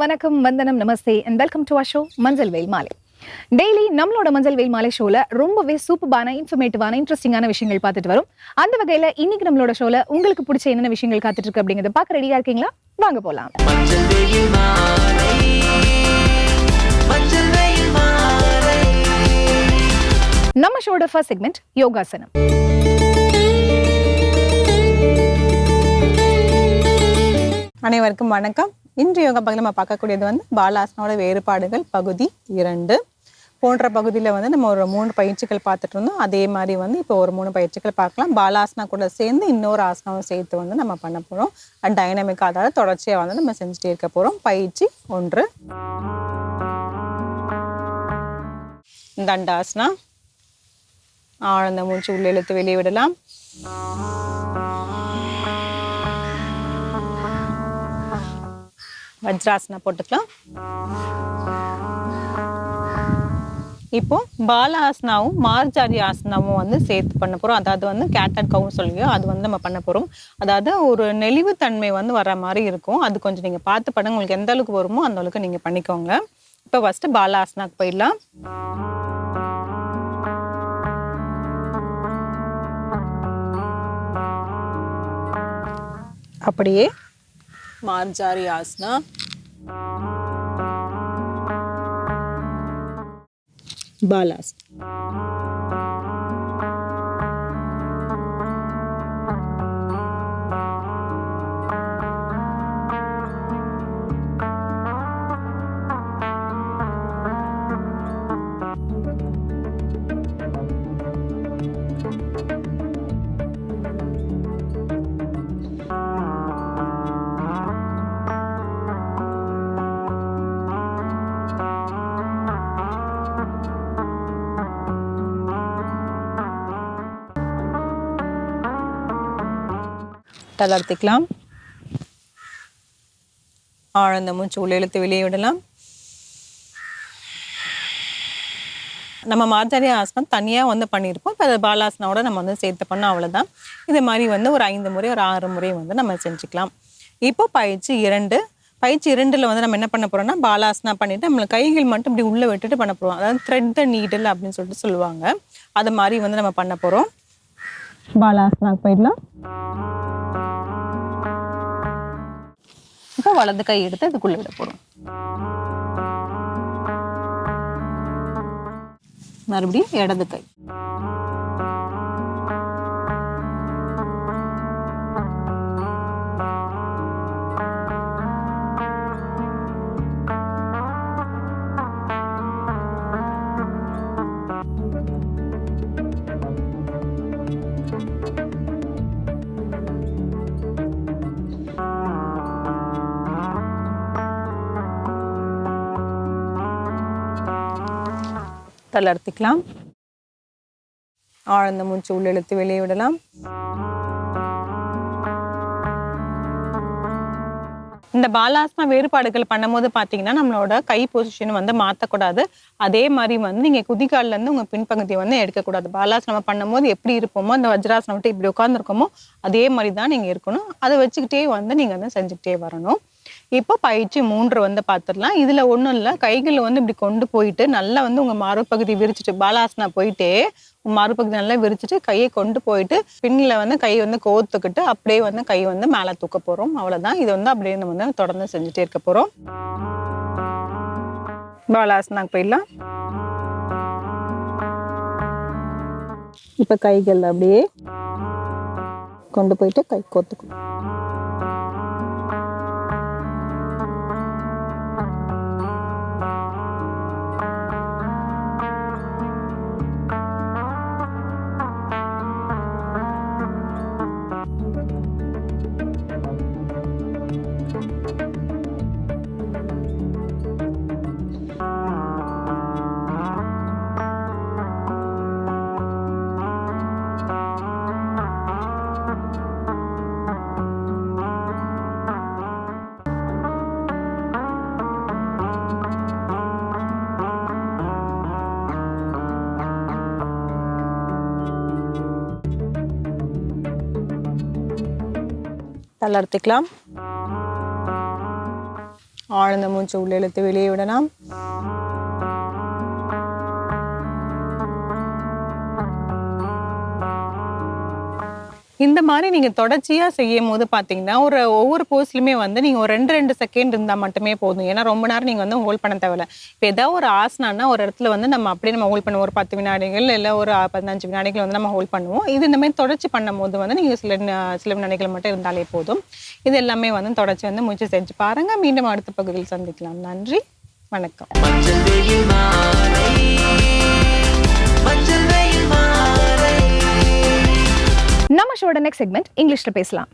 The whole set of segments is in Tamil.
வணக்கம் வந்தனம் நமஸ்தே and welcome to a show Manjal Veyil Maalai. Daily நம்மளோட மஞ்சள் வெயில் மாலை ஷோல ரொம்பவே சூப்பரான இன்ஃபர்மேட்டிவான இன்ட்ரெஸ்டிங்கான விஷயங்கள் பார்த்துட்டு வரும். அந்த வகையில இன்னைக்கு நம்மளோட ஷோல உங்களுக்கு பிடிச்ச என்னென்ன விஷயங்கள் காத்துட்டு இருக்கு அப்படிங்கறத பார்க்க ரெடியா இருக்கீங்களா? வாங்க மாலை நம்ம ஷோட ஃபர்ஸ்ட் செக்மெண்ட் யோகாசனம். அனைவருக்கும் வணக்கம். இன்று யோகா பகுதியில் நம்ம பார்க்கக்கூடியது வந்து பாலாசனோட வேறுபாடுகள் பகுதி இரண்டு. போன்ற பகுதியில் வந்து நம்ம ஒரு மூணு பயிற்சிகள் பார்த்துட்டு இருந்தோம். அதே மாதிரி வந்து இப்போ ஒரு மூணு பயிற்சிகள் பார்க்கலாம். பாலாசனா கூட சேர்ந்து இன்னொரு ஆசனாவும் சேர்த்து வந்து நம்ம பண்ண போகிறோம் டைனமிக் அதாவது தொடர்ச்சியாக வந்து நம்ம செஞ்சுட்டே இருக்க போகிறோம் பயிற்சி ஒன்று. தண்டாசனா. ஆழ்ந்த மூச்சு உள்ளெழுத்து வெளியே விடலாம். வஜ்ராசனா போட்டுக்கலாம். இப்போ பாலாசனாவும் மார்ஜாரி ஆசனாவும் வந்து சேர்த்து பண்ண போறோம். அதாவது வந்து கேட்டட் கவுன்னு சொல்லியோ அது வந்து நம்ம பண்ண போறோம். அதாவது ஒரு நெளிவு தன்மை வந்து வர மாதிரி இருக்கும். அது கொஞ்சம் நீங்க பார்த்து பண்ணுங்க. உங்களுக்கு எந்த அளவுக்கு வருமோ அந்த அளவுக்கு நீங்க பண்ணிக்கோங்க. இப்போ ஃபர்ஸ்ட் பாலாசனாக்கு போயிடலாம். அப்படியே ಮಾರ್ಜಾರಿ ಆಸನ ಬಾಲಾಸನ தளர்த்திக்கலாம். ஆழ்ந்த மூச்சு உள்ள இழுத்து வெளியே விடலாம். நம்ம மாதாரி ஆசனம் தனியாக வந்து பண்ணியிருப்போம் இப்போ பாலாசனாவோட நம்ம வந்து சேர்த்து பண்ணோம் அவ்வளோதான் இது மாதிரி வந்து ஒரு ஐந்து முறை ஒரு ஆறு முறை வந்து நம்ம செஞ்சுக்கலாம். இப்போ பயிற்சி இரண்டு. பயிற்சி இரண்டில் வந்து நம்ம என்ன பண்ண போறோம்னா பாலாசனா பண்ணிட்டு நம்மளை கைகள் மட்டும் இப்படி உள்ளே விட்டுட்டு பண்ண போகிறோம் அதாவது த்ரெட் த நீடில் அப்படின்னு சொல்லிட்டு சொல்லுவாங்க. அது மாதிரி வந்து நம்ம பண்ண போகிறோம் பாலாசனாக்கு போயிடலாம். இப்போ வலது கை எடுத்து இதுக்குள்ள விட போறோம். மறுபடியும் இடது கை. தளர்த்திக்கலாம். ஆழ்ந்த மூச்சு உள்ளெழுத்து வெளியே விடலாம். இந்த பாலாஸ்மா வேறுபாடுகள் பண்ணும்போது பார்த்தீங்கன்னா நம்மளோட கை பொசிஷன் வந்து மாற்றக்கூடாது அதே மாதிரி வந்து நீங்கள் குதிகால்லேருந்து உங்கள் பின்பகுதியை வந்து எடுக்கக்கூடாது. பாலாசனம் பண்ணும்போது எப்படி இருப்போமோ அந்த வஜ்ராசனம் விட்டு இப்படி உட்காந்துருக்கோமோ அதே மாதிரி தான் நீங்கள் இருக்கணும். அதை வச்சுக்கிட்டே வந்து நீங்கள் வந்து செஞ்சுக்கிட்டே வரணும். இப்போ பயிற்சி மூன்று வந்து பார்த்துடலாம் இதில் ஒன்றும் இல்லை. கைகளை வந்து இப்படி கொண்டு போயிட்டு நல்லா வந்து உங்கள் மறுபகுதி விரிச்சிட்டு பாலாசனா போயிட்டே உங்க நல்லா விரிச்சிட்டு கையை கொண்டு போயிட்டு பின்னில் வந்து கை வந்து கோத்துக்கிட்டு அப்படியே வந்து கை வந்து மேலே தூக்க போகிறோம் அவ்வளோதான் இது வந்து அப்படியே நம்ம வந்து தொடர்ந்து செஞ்சுட்டே இருக்க போகிறோம் பாலாசனாக்கு போயிடலாம். இப்போ கைகள் அப்படியே கொண்டு போயிட்டு கை கோத்துக்கணும். தளர்த்திக்கலாம் ஆழ்ந்த மூச்சு உள்ள இழுத்து வெளியே விடலாம். இந்த மாதிரி நீங்கள் தொடர்ச்சியாக செய்யும் போது பார்த்தீங்கன்னா ஒரு ஒவ்வொரு போஸ்ட்லையுமே வந்து நீங்கள் ஒரு ரெண்டு ரெண்டு செகண்ட் இருந்தால் மட்டுமே போதும். ஏன்னா ரொம்ப நேரம் நீங்கள் வந்து ஹோல்ட் பண்ண தேவையில்ல. இப்போ ஏதாவது ஒரு ஆசனானா ஒரு இடத்துல வந்து நம்ம அப்படியே நம்ம ஹோல்ட் பண்ணுவோம். ஒரு பத்து வினாடிகள் இல்லை ஒரு பதினஞ்சு வினாடிகள் வந்து நம்ம ஹோல்ட் பண்ணுவோம். இது இந்த மாதிரி தொடர்ச்சி பண்ணும்போது வந்து நீங்கள் சில சில வினாடிகள் மட்டும் இருந்தாலே போதும். இது எல்லாமே வந்து தொடர்ச்சி வந்து முயற்சி செஞ்சு பாருங்கள் மீண்டும் அடுத்த பகுதியில் சந்திக்கலாம். நன்றி. வணக்கம். நம்ம நெக்ஸ்ட் செக்மெண்ட் இங்கிலீஷில் பேசலாம்.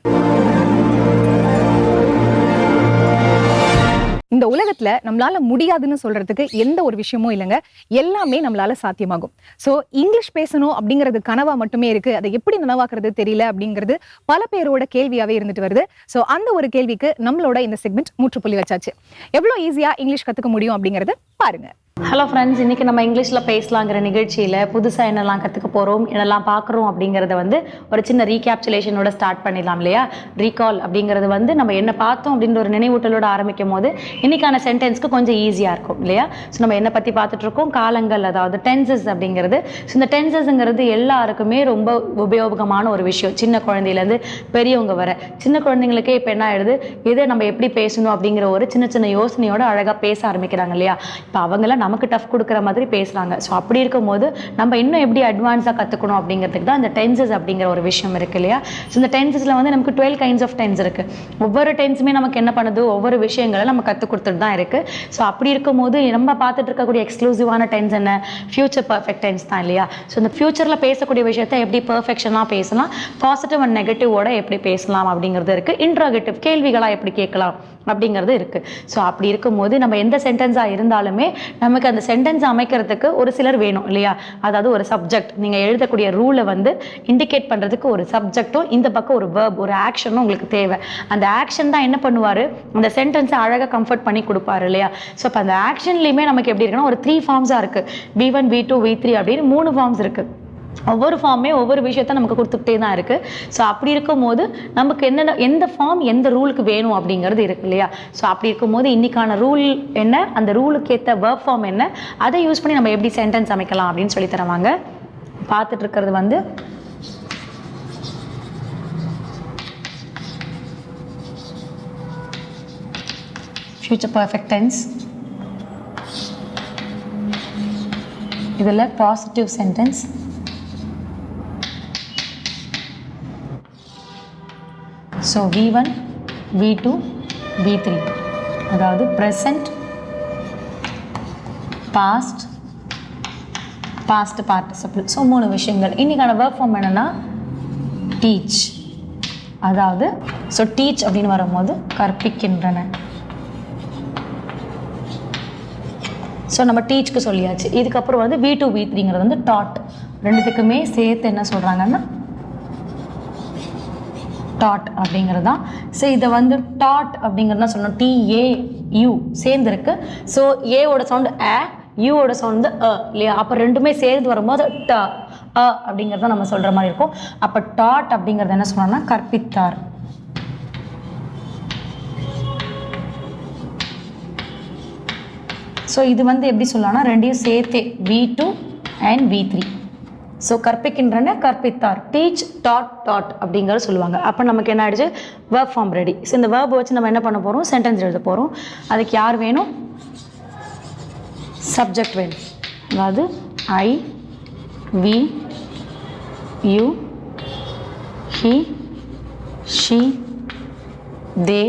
இந்த உலகத்துல நம்மளால முடியாதுன்னு சொல்றதுக்கு எந்த ஒரு விஷயமும் இல்லைங்க. எல்லாமே நம்மளால சாத்தியமாகும். சோ இங்கிலீஷ் பேசணும் அப்படிங்கிறது கனவா மட்டுமே இருக்கு. அதை எப்படி நனவாக்குறது தெரியல அப்படிங்கிறது பல பேரோட கேள்வியாவே இருந்துட்டு வருது. சோ அந்த ஒரு கேள்விக்கு நம்மளோட இந்த செக்மெண்ட் முற்றுப்புள்ளி வச்சாச்சு. எவ்வளவு ஈஸியா இங்கிலீஷ் கத்துக்க முடியும் அப்படிங்கறத பாருங்க. ஹலோ ஃப்ரெண்ட்ஸ் இன்னைக்கு நம்ம இங்கிலீஷில் பேசலாங்கிற நிகழ்ச்சியில் புதுசாக என்னெல்லாம் கற்றுக்க போகிறோம் என்னெல்லாம் பார்க்குறோம் அப்படிங்கிறத வந்து ஒரு சின்ன ரீகேப்சுலேஷனோட ஸ்டார்ட் பண்ணிடலாம் இல்லையா? ரீகால் அப்படிங்கிறது வந்து நம்ம என்ன பார்த்தோம் அப்படின்ற ஒரு நினைவூட்டலோட ஆரம்பிக்கும் போது இன்றைக்கான சென்டென்ஸ்க்கு கொஞ்சம் ஈஸியாக இருக்கும் இல்லையா? ஸோ நம்ம என்ன பற்றி பார்த்துட்ருக்கோம் காலங்கள் அதாவது டென்சஸ் அப்படிங்கிறது. ஸோ இந்த டென்சஸ்ங்கிறது எல்லாருக்குமே ரொம்ப உபயோகமான ஒரு விஷயம். சின்ன குழந்தையிலேருந்து பெரியவங்க வர. சின்ன குழந்தைங்களுக்கே இப்போ என்ன ஆயிடுது? இதை நம்ம எப்படி பேசணும் அப்படிங்கிற ஒரு சின்ன சின்ன யோசனையோட அழகாக பேச ஆரம்பிக்கிறாங்க இல்லையா? இப்போ அவங்களாம் நமக்கு டஃப் கொடுக்குற மாதிரி பேசுகிறாங்க ஸோ அப்படி இருக்கும்போது நம்ம இன்னும் எப்படி அட்வான்ஸாக கற்றுக்கணும் அப்படிங்கிறதுக்கு தான் இந்த டென்சஸ் அப்படிங்கிற ஒரு விஷயம் இருக்கு இல்லையா? ஸோ இந்த டென்சஸில் வந்து நமக்கு டுவெல் கைண்ட்ஸ் ஆஃப் டென்ஸ் இருக்குது ஒவ்வொரு டென்ஸுமே நமக்கு என்ன பண்ணுது? ஒவ்வொரு விஷயங்களை நம்ம கற்றுக் கொடுத்துட்டு தான் இருக்குது ஸோ அப்படி இருக்கும்போது நம்ம பார்த்துட்டு இருக்கக்கூடிய எக்ஸ்க்ளூசிவான டென்ஸ் என்ன? ஃபியூச்சர் பர்ஃபெக்ட் டென்ஸ் தான் இல்லையா? ஸோ இந்த ஃபியூச்சரில் பேசக்கூடிய விஷயத்தை எப்படி பர்ஃபெக்ஷனாக பேசலாம்? பாசிட்டிவ் அண்ட் நெகட்டிவோட எப்படி பேசலாம் அப்படிங்கிறது இருக்குது இன்ட்ராகேட்டிவ் கேள்விகளாக எப்படி கேட்கலாம் அப்படிங்கிறது இருக்குது ஸோ அப்படி இருக்கும்போது நம்ம எந்த சென்டென்ஸாக இருந்தாலுமே நமக்கு அந்த சென்டென்ஸ் அமைக்கிறதுக்கு ஒரு சிலர் வேணும் இல்லையா? அதாவது ஒரு சப்ஜெக்ட் நீங்கள் எழுதக்கூடிய ரூலை வந்து இண்டிகேட் பண்ணுறதுக்கு ஒரு சப்ஜெக்டும் இந்த பக்கம் ஒரு வேர்ப் ஒரு ஆக்ஷனும் உங்களுக்கு தேவை. அந்த ஆக்ஷன் தான் என்ன பண்ணுவார்? அந்த சென்டென்ஸை அழகாக கம்ஃபர்ட் பண்ணி கொடுப்பாரு இல்லையா? ஸோ அப்போ அந்த ஆக்ஷன்லேயுமே நமக்கு எப்படி இருக்குன்னா ஒரு த்ரீ ஃபார்ம்ஸாக இருக்குது V one V two V three அப்படின்னு மூணு ஃபார்ம்ஸ் இருக்குது ஒவ்வொரு ஃபார்மே ஒவ்வொரு விஷயத்த நமக்கு கொடுத்துக்கிட்டே தான் இருக்குது ஸோ அப்படி இருக்கும்போது நமக்கு என்னென்ன எந்த ஃபார்ம் எந்த ரூலுக்கு வேணும் அப்படிங்கிறது இருக்கு இல்லையா? ஸோ அப்படி இருக்கும்போது இன்றைக்கான ரூல் என்ன? அந்த ரூலுக்கு ஏற்ற ஒர்க் ஃபார்ம் என்ன? அதை யூஸ் பண்ணி நம்ம எப்படி சென்டென்ஸ் அமைக்கலாம் அப்படின்னு சொல்லி தருவாங்க. பார்த்துட்டு இருக்கிறது வந்து ஃபியூச்சர் பர்ஃபெக்ட் டென்ஸ் இதில் positive sentence so V one V two V three அதாவது present past past participle so மூணு விஷயங்கள். இன்றைக்கான ஒர்க் ஃபார்ம் என்னென்னா டீச் அதாவது ஸோ டீச் அப்படின்னு வரும்போது கற்பிக்கின்றன. ஸோ நம்ம டீச்சுக்கு சொல்லியாச்சு. இதுக்கப்புறம் வந்து வி டூ வி த்ரீங்கிறது வந்து டாட் ரெண்டுத்துக்குமே சேர்த்து என்ன சொல்கிறாங்கன்னா டாட் அப்படிங்கிறது தான். ஸோ இதை வந்து டாட் அப்படிங்கிறது தான் சொல்லணும். டிஏ யூ சேர்ந்துருக்கு. ஸோ ஏவோட சவுண்டு அ யூவோட சவுண்ட் வந்து அ இல்லையா? அப்போ ரெண்டுமே சேர்ந்து வரும்போது ட அ அப்படிங்கிறத நம்ம சொல்கிற மாதிரி இருக்கும். அப்போ டாட் அப்படிங்கிறது என்ன சொன்னோம்னா கற்பித்தார். ஸோ இது வந்து எப்படி சொல்லலாம்னா ரெண்டையும் சேர்த்தே V two and V three so கற்பிக்கின்றன கற்பித்தார். டீச் டாட் டாட் அப்படிங்கிறத சொல்லுவாங்க. அப்போ நமக்கு என்ன ஆயிடுச்சு? வேர்ப் ஃபார்ம் ரெடி ஸோ இந்த வேர்ப் வச்சு நம்ம என்ன பண்ண போகிறோம் சென்டென்ஸ் எழுத போகிறோம் அதுக்கு யார் வேணும்? சப்ஜெக்ட் வேணும். அதாவது I we you he she they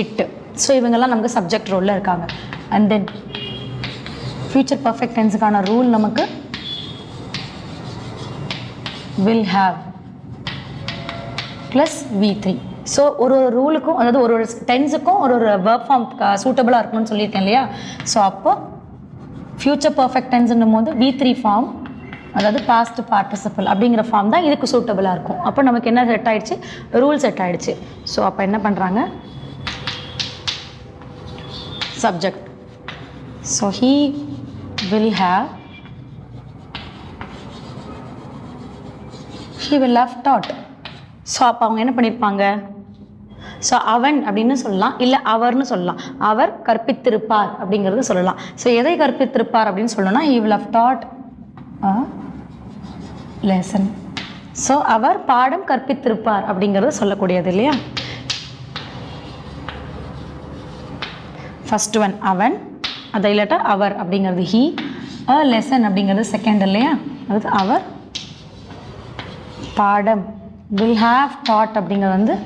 it so இவங்கெல்லாம் நமக்கு சப்ஜெக்ட் ரோலில் இருக்காங்க. அண்ட் தென் ஃபியூச்சர் பர்ஃபெக்ட் டென்ஸுக்கான ரூல் நமக்கு will have plus V three so ஒரு ஒரு ரூலுக்கும் அதாவது ஒரு ஒரு டென்ஸுக்கும் ஒரு ஒரு ஒர்க் ஃபார்ம் சூட்டபுளாக இருக்கணும்னு சொல்லியிருக்கேன் இல்லையா? ஸோ அப்போ ஃபியூச்சர் பர்ஃபெக்ட் டென்ஸுன்னும் போது வி த்ரீ ஃபார்ம் அதாவது பாஸ்ட் பார்ட்டிசிபிள் அப்படிங்கிற ஃபார்ம் தான் இதுக்கு சூட்டபுளாக இருக்கும். அப்போ நமக்கு என்ன செட் ஆகிடுச்சு ரூல் செட் ஆகிடுச்சு ஸோ அப்போ என்ன பண்ணுறாங்க subject so he will have he will have taught. So அப்போ அவங்க என்ன பண்ணியிருப்பாங்க ஸோ அவன் அப்படின்னு சொல்லலாம். இல்லை அவர்னு சொல்லலாம். அவர் கற்பித்திருப்பார் அப்படிங்கிறது சொல்லலாம். ஸோ எதை கற்பித்திருப்பார் அப்படின்னு சொல்லணும்னா he will have taught lesson so அவர் பாடம் கற்பித்திருப்பார் அப்படிங்கிறது சொல்லக்கூடியது இல்லையா? ஃபஸ்ட் ஒன் அவன். அதை இல்லாட்டா அவர் அப்படிங்கிறது ஹீ அ லெசன் அப்படிங்கிறது செகண்ட் இல்லையா? அது அவர் பாடம். வில் ஹாவ் டாட் அப்படிங்கிறது வந்து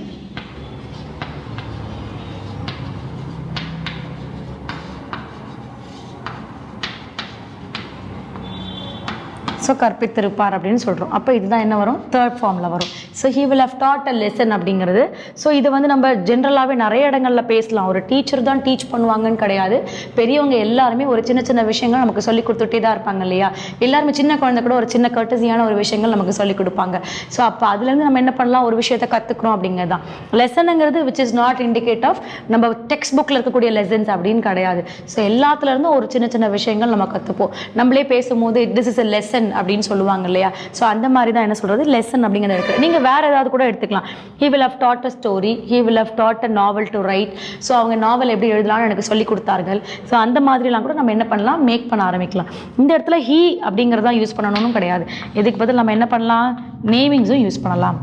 ஸோ கற்பித்திருப்பார் அப்படின்னு சொல்கிறோம் அப்போ இதுதான் என்ன வரும்? தேர்ட் ஃபார்மில் வரும். So he will have taught a lesson அப்படிங்கிறது. ஸோ இது வந்து நம்ம ஜென்ரலாகவே நிறைய இடங்களில் பேசலாம். ஒரு டீச்சர் தான் டீச் பண்ணுவாங்கன்னு கிடையாது. பெரியவங்க எல்லாருமே ஒரு சின்ன சின்ன விஷயங்கள் நமக்கு சொல்லி கொடுத்துட்டே தான் இருப்பாங்க இல்லையா? எல்லாருமே சின்ன குழந்தை கூட ஒரு சின்ன கர்ட்டசியான ஒரு விஷயங்கள் நமக்கு சொல்லி கொடுப்பாங்க. ஸோ அப்போ அதுலேருந்து நம்ம என்ன பண்ணலாம்? ஒரு விஷயத்த கற்றுக்குறோம் அப்படிங்கிறது தான். லெசனுங்கிறது which is not indicate of நம்ம டெக்ஸ்ட் புக்கில் இருக்கக்கூடிய லெசன்ஸ் அப்படின்னு கிடையாது. ஸோ எல்லாத்துலேருந்தும் ஒரு சின்ன சின்ன விஷயங்கள் நம்ம கற்றுப்போம் நம்மளே பேசும்போது திஸ் இஸ் எ லெசன் அப்படின்னு சொல்லுவாங்க இல்லையா? ஸோ அந்த மாதிரி தான் என்ன சொல்கிறது லெசன் அப்படிங்கிறது இருக்குது நீங்கள் வேறு ஏதாவது கூட எடுத்துக்கலாம். He will have taught a story he will have taught a novel to write so அவங்க நாவல் எப்படி எழுதலாம்னு எனக்கு சொல்லி கொடுத்தார்கள். ஸோ அந்த மாதிரிலாம் கூட நம்ம என்ன பண்ணலாம்? மேக் பண்ண ஆரம்பிக்கலாம். இந்த இடத்துல ஹீ அப்படிங்கிறதான் யூஸ் பண்ணணும்னு கிடையாது. இதுக்கு பதில் நம்ம என்ன பண்ணலாம்? நேமிங்ஸும் யூஸ் பண்ணலாம்.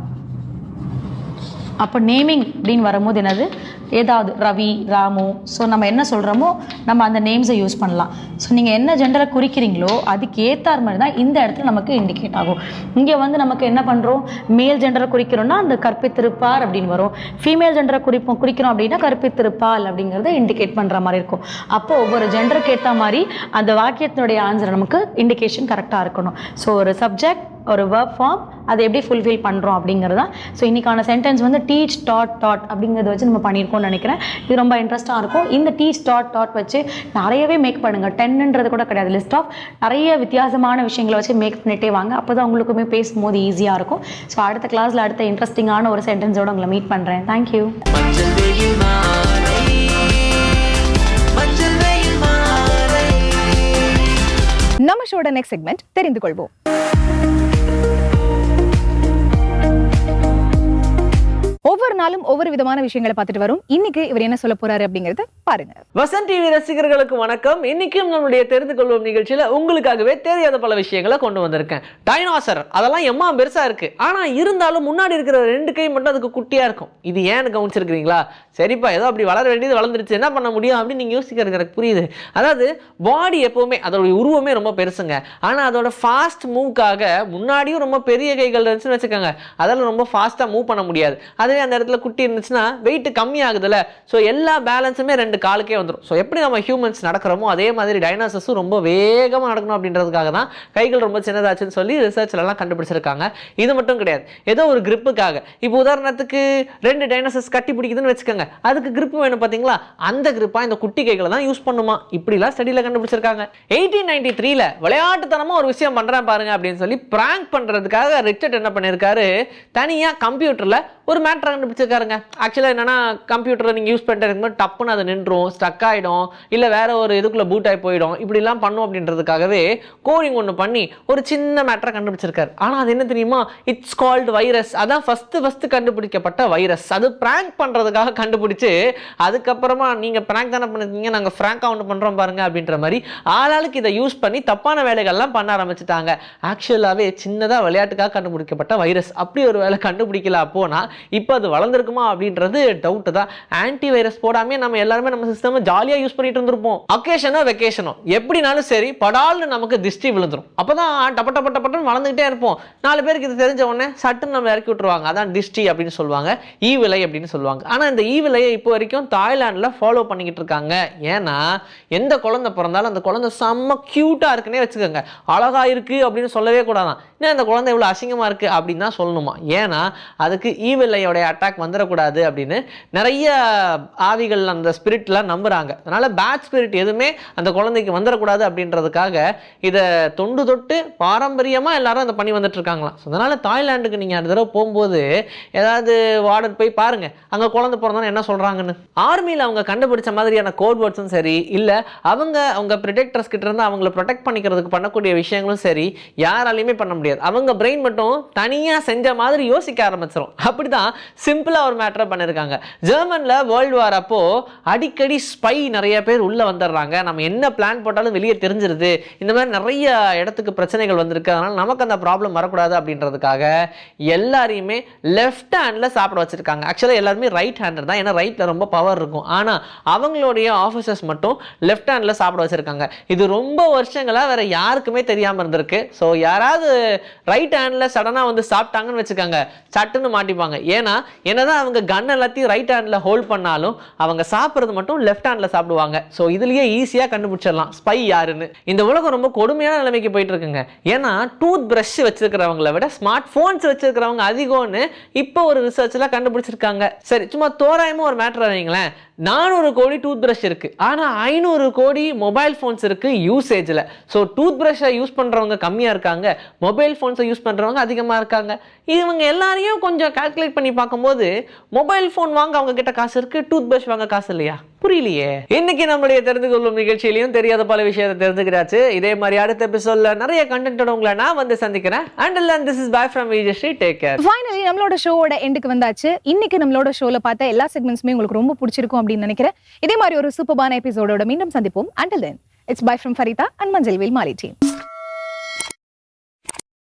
அப்போ நேமிங் அப்படின்னு வரும்போது என்னது? ஏதாவது ரவி ராமு. ஸோ நம்ம என்ன சொல்கிறோமோ நம்ம அந்த நேம்ஸை யூஸ் பண்ணலாம். ஸோ நீங்கள் என்ன ஜெண்டரை குறிக்கிறீங்களோ அதுக்கு ஏற்றார் மாதிரி தான் இந்த இடத்துல நமக்கு இண்டிகேட் ஆகும். இங்கே வந்து நமக்கு என்ன பண்ணுறோம் மேல் ஜெண்டரை குறிக்கிறோம்னா அந்த கற்பித்திருப்பார் அப்படின்னு வரும். ஃபீமேல் ஜெண்டரை குறிப்போம் குறிக்கிறோம் அப்படின்னா கற்பித்திருப்பால் அப்படிங்கிறத இண்டிகேட் பண்ணுற மாதிரி இருக்கும். அப்போ ஒவ்வொரு ஜெண்டருக்கு ஏற்ற மாதிரி அந்த வாக்கியத்தினுடைய ஆன்சர் நமக்கு இண்டிகேஷன் கரெக்டாக இருக்கணும். ஸோ ஒரு சப்ஜெக்ட் ஒரு verb ஃபார்ம் அதை எப்படி ஃபுல்ஃபில் பண்ணுறோம் அப்படிங்கிறது. தான் ஸோ இன்றைக்கான சென்டென்ஸ் வந்து டீச் டாட் டாட் அப்படிங்கிறத வச்சு நம்ம பண்ணியிருக்கோம்னு நினைக்கிறேன். இது ரொம்ப இன்ட்ரெஸ்ட்டாக இருக்கும். இந்த டீச் டாட் டாட் வச்சு நிறையவே மேக் பண்ணுங்கள் டென்னுன்றது கூட கிடையாது. லிஸ்ட் ஆஃப் நிறைய வித்தியாசமான விஷயங்களை வச்சு மேக் பண்ணிட்டே வாங்க. அப்போ தான் உங்களுக்குமே பேசும்போது ஈஸியாக இருக்கும். ஸோ அடுத்த கிளாஸில் அடுத்த இன்ட்ரெஸ்டிங்கான ஒரு சென்டென்ஸோட உங்களை மீட் பண்ணுறேன் தேங்க்யூ நம்ம ஷோட நெக்ஸ்ட் செக்மெண்ட் தெரிந்து கொள்வோம். ஒவ்வொரு நாளும் ஒவ்வொரு விதமான விஷயங்களை பார்த்துட்டு வரும். இன்னைக்கு இவர் என்ன சொல்ல போறாரு அப்படிங்கறத பாருங்க. வசந்த் டிவி ரசிகர்களுக்கு வணக்கம். இன்னைக்கும் நம்மளுடைய தெரிந்து கொள்வோம் நிகழ்ச்சியில உங்களுக்காகவே தெரியாத பல விஷயங்களை கொண்டு வந்திருக்கேன். டைனாசர் அதெல்லாம் எம்மா பெருசா இருக்கு. ஆனா இருந்தாலும் முன்னாடி இருக்கிற ரெண்டு கை மட்டும் அதுக்கு குட்டியா இருக்கும். இது ஏன்னு கவனிச்சிருக்கிறீங்களா? சரிப்பா ஏதோ அப்படி வளர வேண்டியது வளர்ந்துருச்சு. என்ன பண்ண முடியும் அப்படின்னு நீங்க யோசிக்கிறது எனக்கு புரியுது. அதாவது பாடி எப்பவுமே அதோட உருவமே ரொம்ப பெருசுங்க. ஆனா அதோட ஃபாஸ்ட் மூவ்க்காக முன்னாடியும் ரொம்ப பெரிய கைகள் இருந்துச்சுன்னு வச்சுக்கோங்க. அதெல்லாம் ரொம்ப ஃபாஸ்ட்டாக மூவ் பண்ண முடியாது. அதுவே அந்த இடத்துல குட்டி இருந்துச்சுன்னா வெயிட் கம்மி ஆகுதுல்ல ஸோ எல்லா பேலன்ஸுமே ரெண்டு காலுக்கே வந்துடும் ஸோ எப்படி நம்ம ஹியூமன்ஸ் நடக்கிறோமோ அதே மாதிரி டைனாசஸும் ரொம்ப வேகமாக நடக்கணும் அப்படின்றதுக்காக தான் கைகள் ரொம்ப சின்னதாச்சுன்னு சொல்லி ரிசர்ச்லலாம் கண்டுபிடிச்சிருக்காங்க. இது மட்டும் கிடையாது. ஏதோ ஒரு கிரிப்புக்காக இப்போ உதாரணத்துக்கு ரெண்டு டைனாசஸ் கட்டி பிடிக்குதுன்னு வச்சுக்கோங்க. அதுக்கு grip வேணும் பார்த்தீங்களா அந்த கிரிப்பாக இந்த குட்டி கைகளை தான் யூஸ் பண்ணுமா? இப்படிலாம் ஸ்டடியில் கண்டுபிடிச்சிருக்காங்க. எயிட்டீன் நைன்டி த்ரீல விளையாட்டுத்தனமாக ஒரு விஷயம் பண்ணுறேன் பாருங்க அப்படின்னு சொல்லி ப்ராங்க் பண்ணுறதுக்காக ரிச்சர்ட் என்ன பண்ணியிருக்காரு தனியாக கம்ப்யூட்டரில் ஒரு மேட்ரு கண்டுபிடிச்சிருக்காருங்க. ஆக்சுவலாக என்னென்னா கம்ப்யூட்டரை நீங்கள் யூஸ் பண்ணிட்டு இருக்கும்போது டப்புன்னு அது நின்றும் ஸ்டக் ஆகிடும் இல்லை வேற ஒரு இதுக்குள்ளே பூட் ஆகி போயிடும். இப்படிலாம் பண்ணும் அப்படின்றதுக்காகவே கோடிங் ஒன்று பண்ணி ஒரு சின்ன மேட்டரை கண்டுபிடிச்சிருக்காரு. ஆனால் அது என்ன தெரியுமா? இட்ஸ் கால்டு வைரஸ் அதான் ஃபஸ்ட்டு ஃபஸ்ட்டு கண்டுபிடிக்கப்பட்ட வைரஸ் அது ப்ராங்க் பண்ணுறதுக்காக கண்டுபிடிச்சு அதுக்கப்புறமா நீங்கள் ப்ராங்க் தானே பண்ணிருக்கீங்க நாங்கள் ஃப்ராங்காக ஒன்று பண்ணுறோம் பாருங்க அப்படின்ற மாதிரி ஆளாளுக்கு இதை யூஸ் பண்ணி தப்பான வேலைகள்லாம் பண்ண ஆரம்பிச்சிட்டாங்க. ஆக்சுவலாகவே சின்னதாக விளையாட்டுக்காக கண்டுபிடிக்கப்பட்ட வைரஸ் அப்படி ஒரு வேலை கண்டுபிடிக்கல அப்போனா இப்போ அது வளர்ந்துருக்குமா அப்படின்றது டவுட்டு தான். ஆன்டி வைரஸ் போடாமே நம்ம எல்லாருமே நம்ம சிஸ்டம் ஜாலியாக யூஸ் பண்ணிட்டு இருந்திருப்போம். அக்கேஷனோ வெக்கேஷனோ எப்படினாலும் சரி படால்னு நமக்கு திஷ்டி விழுந்துரும். அப்பதான் டப்ப டப்ப டப்பன்னு வளர்ந்துகிட்டே இருப்போம். நாலு பேருக்கு இது தெரிஞ்ச உடனே சட்டுன்னு நம்ம இறக்கி விட்டுருவாங்க. அதான் திஷ்டி அப்படின்னு சொல்லுவாங்க. ஈவிலை அப்படின்னு சொல்லுவாங்க. ஆனால் இந்த ஈ விலையை இப்போ வரைக்கும் தாய்லாண்டில் ஃபாலோ பண்ணிக்கிட்டு இருக்காங்க. ஏன்னா எந்த குழந்தை பிறந்தாலும் அந்த குழந்தை செம்ம க்யூட்டாக இருக்குன்னே வச்சுக்கோங்க. அழகா இருக்கு அப்படின்னு சொல்லவே கூடாதான். ஏன்னா இந்த குழந்தை இவ்வளோ அசிங்கமாக இருக்கு அப்படின்னு தான் சொல்லணுமா? ஏன்னா அதுக்கு ஈ விலையோட அவங்களுடைய அட்டாக் வந்துடக்கூடாது அப்படின்னு நிறைய ஆவிகள் அந்த ஸ்பிரிட்லாம் நம்புகிறாங்க அதனால் பேட் ஸ்பிரிட் எதுவுமே அந்த குழந்தைக்கு வந்துடக்கூடாது அப்படின்றதுக்காக இதை தொண்டு தொட்டு பாரம்பரியமாக எல்லாரும் அதை பண்ணி வந்துட்டுருக்காங்களாம் ஸோ அதனால் தாய்லாண்டுக்கு தாய்லாந்துக்கு நீங்கள் அடுத்த தடவை போகும்போது ஏதாவது வார்டர் போய் பாருங்கள் அங்கே குழந்தை பிறந்தாலும் என்ன சொல்கிறாங்கன்னு ஆர்மியில் அவங்க கண்டுபிடிச்ச மாதிரியான கோட் வேர்ட்ஸும் சரி இல்லை அவங்க அவங்க ப்ரிடெக்டர்ஸ் கிட்டேருந்து அவங்கள ப்ரொடெக்ட் பண்ணிக்கிறதுக்கு பண்ணக்கூடிய விஷயங்களும் சரி யாராலையுமே பண்ண முடியாது. அவங்க பிரெயின் மட்டும் தனியாக செஞ்ச மாதிரி யோசிக்க ஆரம்பிச்சிடும் அப்படிதான் தான் சிம்பிளாக ஒரு மேட்டரை பண்ணியிருக்காங்க ஜெர்மனில் வேர்ல்டு வார் அப்போது அடிக்கடி ஸ்பை நிறைய பேர் உள்ளே வந்துடுறாங்க நம்ம என்ன பிளான் போட்டாலும் வெளியே தெரிஞ்சிருது. இந்த மாதிரி நிறைய இடத்துக்கு பிரச்சனைகள் வந்திருக்கு. அதனால் நமக்கு அந்த ப்ராப்ளம் வரக்கூடாது அப்படின்றதுக்காக எல்லாரையுமே லெஃப்ட் ஹேண்டில் சாப்பிட வச்சுருக்காங்க. ஆக்சுவலாக எல்லாருமே ரைட் ஹேண்டர் தான். ஏன்னா ரைட்டில் ரொம்ப பவர் இருக்கும். ஆனால் அவங்களுடைய ஆஃபீஸர்ஸ் மட்டும் லெஃப்ட் ஹேண்டில் சாப்பிட வச்சுருக்காங்க. இது ரொம்ப வருஷங்களாக வேறு யாருக்குமே தெரியாமல் இருந்திருக்கு. ஸோ யாராவது ரைட் ஹேண்டில் சடனாக வந்து சாப்பிட்டாங்கன்னு வச்சுக்காங்க. சட்டுன்னு மாட்டிப்பாங்க. ஏன்னா என்னதான் அவங்க கன் எல்லாத்தையும் ரைட் ஹேண்டில் ஹோல்ட் பண்ணாலும் அவங்க சாப்பிட்றது மட்டும் லெஃப்ட் ஹேண்டில் சாப்பிடுவாங்க. ஸோ இதுலயே ஈஸியாக கண்டுபிடிச்சிடலாம். ஸ்பை யாருன்னு. இந்த உலகம் ரொம்ப கொடுமையான நிலைமைக்கு போயிட்டு இருக்குங்க. ஏன்னா டூத் பிரஷ் வச்சிருக்கிறவங்கள விட ஸ்மார்ட் ஃபோன்ஸ் வச்சிருக்கிறவங்க அதிகம்னு இப்போ ஒரு ரிசர்ச்ல கண்டுபிடிச்சிருக்காங்க. சரி சும்மா தோராயமும் ஒரு மேட்டர் வைங்களேன் நானூறு கோடி டூத் ப்ரஷ் இருக்குது ஆனால் ஐநூறு கோடி மொபைல் ஃபோன்ஸ் இருக்குது யூசேஜில் ஸோ டூத் பிரஷ்ஷை யூஸ் பண்ணுறவங்க கம்மியாக இருக்காங்க. மொபைல் ஃபோன்ஸை யூஸ் பண்ணுறவங்க அதிகமாக இருக்காங்க. இவங்க எல்லாரையும் கொஞ்சம் கால்குலேட் பண்ணி பார்க்கும்போது மொபைல் ஃபோன் வாங்க அவங்க கிட்ட காசு இருக்குது டூத் பிரஷ் வாங்க காசு இல்லையா? புரியலையே. இன்னைக்கு நம்மளுடைய தெரிந்து கொள்ளும் நிகழ்ச்சியிலையும் தெரியாத பல விஷயத்தை தெரிஞ்சுக்கிறாச்சு. இதே மாதிரி அடுத்த எபிசோட்ல நிறைய கண்டென்ட்டோட உங்களை நான் வந்து சந்திக்கிறேன். And this is bye from Vijayasri take care finally நம்மளோட ஷோவோட எண்டுக்கு வந்தாச்சு. இன்னைக்கு நம்மளோட ஷோல பார்த்த எல்லா செக்மெண்ட்ஸுமே உங்களுக்கு ரொம்ப பிடிச்சிருக்கும் அப்படின்னு நினைக்கிறேன். இதே மாதிரி ஒரு சூப்பர்பான எபிசோடோட மீண்டும் சந்திப்போம். Until then it's bye from Farida and மஞ்சள் வேல் மாலி டீம்